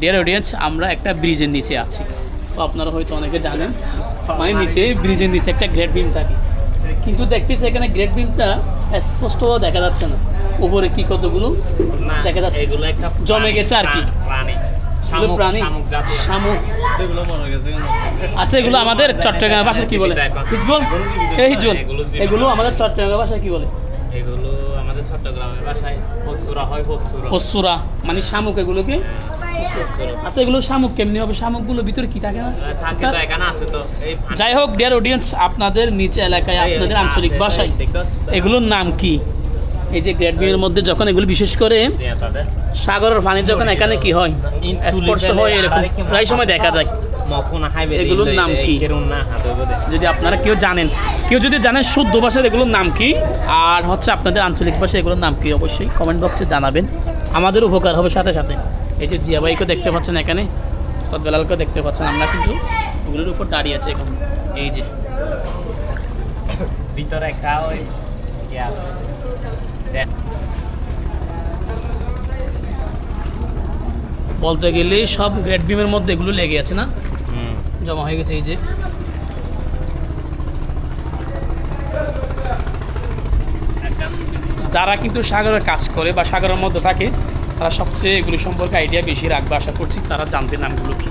Dear audience আমরা একটা ব্রিজের নিচে আছি। তো আপনারা হয়তো অনেকে জানেন মানে নিচে ব্রিজের নিচে একটা গ্রেট বিম থাকে। কিন্তু দেখতেছি এখানে গ্রেট বিমটা স্পষ্ট দেখা যাচ্ছে না। উপরে কি কতগুলো দেখা যাচ্ছে। জমে গেছে আর কি। প্রাণী শামুক? আচ্ছা এগুলো আমাদের চট্টগ্রামের ভাষায় কি বলে? হিজবুল? এই হিজবুল। এগুলো আমাদের চট্টগ্রামের ভাষায় কি বলে? এগুলো আমাদের চট্টগ্রামের ভাষায় হসুরা হয় হসুরা। হসুরা। মানে শামুক এগুলোকে। আচ্ছা এগুলো শামুক কেমনি হবে? শামুকগুলো ভিতরে কি থাকে না? যাই হোক ডিয়ার অডিয়েন্স আপনাদের নিচে এলাকায় আপনাদের আঞ্চলিক ভাষায়? এগুলোর নাম কি? এই যে গ্রেট বিমের মধ্যে যখন এগুলো বিশেষ করে সাগরের পানি যখন এখানে কি হয় স্পর্শ হয় এরকম। প্রায় সময় দেখা যায়। এগুলোর নাম কি? যদি আপনারা কেউ জানেন কেউ যদি জানেন শুদ্ধ ভাষার এগুলোর নাম কি আর হচ্ছে আপনাদের আঞ্চলিক ভাষা এগুলোর নাম কি অবশ্যই কমেন্ট বক্সে জানাবেন। আমাদের উপকার হবে সাথে সাথে। এই যে জিয়া ভাইকে দেখতে পাচ্ছেন এখানে উস্তাদ বেলালকে দেখতে পাচ্ছেন আমরা কিন্তু। এগুলোর উপর দাঁড়িয়ে আছে এখন এই যে। ভিতরে একটা ওই ইয়ে বলতে গেলে সব গ্রেট বিমের মধ্যে এগুলো লেগে আছে না। জমা হয়ে গেছে এই যে। যারা কিন্তু সাগরের কাজ করে বা সাগরের মধ্যে থাকে তারা সবচেয়ে এগুলি সম্পর্কে আইডিয়া বেশি রাখবে আশা করছি তারা জানবে নামগুলো কি।